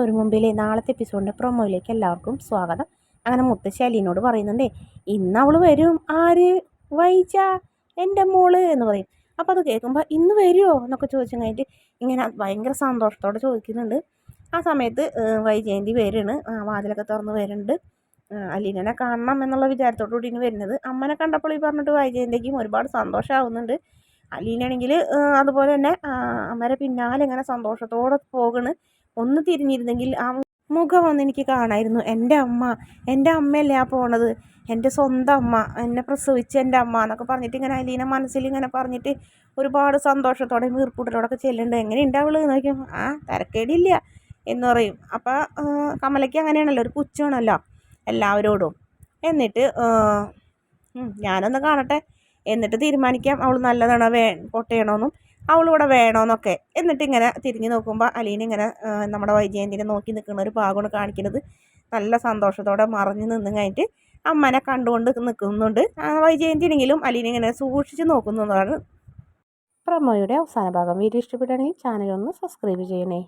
ഒരു മുമ്പിലെ നാളത്തെ എപ്പിസോഡിന്റെ പ്രൊമോയിലേക്ക് എല്ലാവർക്കും സ്വാഗതം. അങ്ങനെ മുത്തശ്ശി അലീനോട് പറയുന്നുണ്ടേ ഇന്ന് അവൾ വരും. ആര്? വൈജ. എന്റെ മോൾ എന്ന് പറയും. അപ്പോൾ അത് കേൾക്കുമ്പോൾ ഇന്ന് വരുമോ എന്നൊക്കെ ചോദിച്ചു കഴിഞ്ഞിട്ട് ഇങ്ങനെ ഭയങ്കര സന്തോഷത്തോടെ ചോദിക്കുന്നുണ്ട്. ആ സമയത്ത് വൈജയന്തി വരാണ് വാതിലൊക്കെ തുറന്ന് വരുന്നുണ്ട് അലീനനെ കാണണം എന്നുള്ള വിചാരത്തോടു കൂടിയാണ് വരുന്നത്. അമ്മനെ കണ്ടപ്പോൾ ഈ പറഞ്ഞിട്ട് വൈജയന്തിക്കും ഒരുപാട് സന്തോഷമാവുന്നുണ്ട് അലീനാണെങ്കിൽ അതുപോലെ തന്നെ അമ്മരെ പിന്നാലെ ഇങ്ങനെ സന്തോഷത്തോടെ പോകണ്. ഒന്ന് തിരിഞ്ഞിരുന്നെങ്കിൽ ആ മുഖം ഒന്ന് എനിക്ക് കാണായിരുന്നു. എന്റെ അമ്മ എന്റെ അമ്മയല്ലേ ആ പോണത്? എന്റെ സ്വന്തം അമ്മ എന്നെ പ്രസവിച്ച എന്റെ അമ്മ എന്നൊക്കെ പറഞ്ഞിട്ട് ഇങ്ങനെ അലീന മനസ്സിൽ ഇങ്ങനെ പറഞ്ഞിട്ട് ഒരുപാട് സന്തോഷത്തോടെ വീർപ്പൂട്ടലോടൊക്കെ ചെല്ലുന്നുണ്ട്. എങ്ങനെ ഉണ്ടാവുള്ളൂ എന്ന് നോക്കും ആ തിരക്കേടില്ല എന്ന് പറയും. അപ്പം കമലയ്ക്ക് അങ്ങനെയാണല്ലോ ഒരു പുച്ഛമാണല്ലോ എല്ലാവരോടും. എന്നിട്ട് ഞാനൊന്ന് കാണട്ടെ. എന്നിട്ട് തീരുമാനിക്കാം. അവൾ നല്ലതാണോ വേ പൊട്ടയണമെന്നും അവളിവിടെ വേണമെന്നൊക്കെ എന്നിട്ട് ഇങ്ങനെ തിരിഞ്ഞ് നോക്കുമ്പോൾ അലീന ഇങ്ങനെ നമ്മുടെ വൈജയന്തിനെ നോക്കി നിൽക്കുന്ന ഒരു ഭാഗമാണ് കാണിക്കുന്നത് നല്ല സന്തോഷത്തോടെ മറിഞ്ഞ് നിന്ന് കഴിഞ്ഞിട്ട് അമ്മനെ കണ്ടുകൊണ്ട് നിൽക്കുന്നുണ്ട് വൈജയന്തിനെങ്കിലും അലീന ഇങ്ങനെ സൂക്ഷിച്ച് നോക്കുന്നതാണ്. പ്രമോയുടെ അവസാന ഭാഗം. വീഡിയോ ഇഷ്ടപ്പെടുകയാണെങ്കിൽ ചാനൽ ഒന്ന് സബ്സ്ക്രൈബ് ചെയ്യണേ.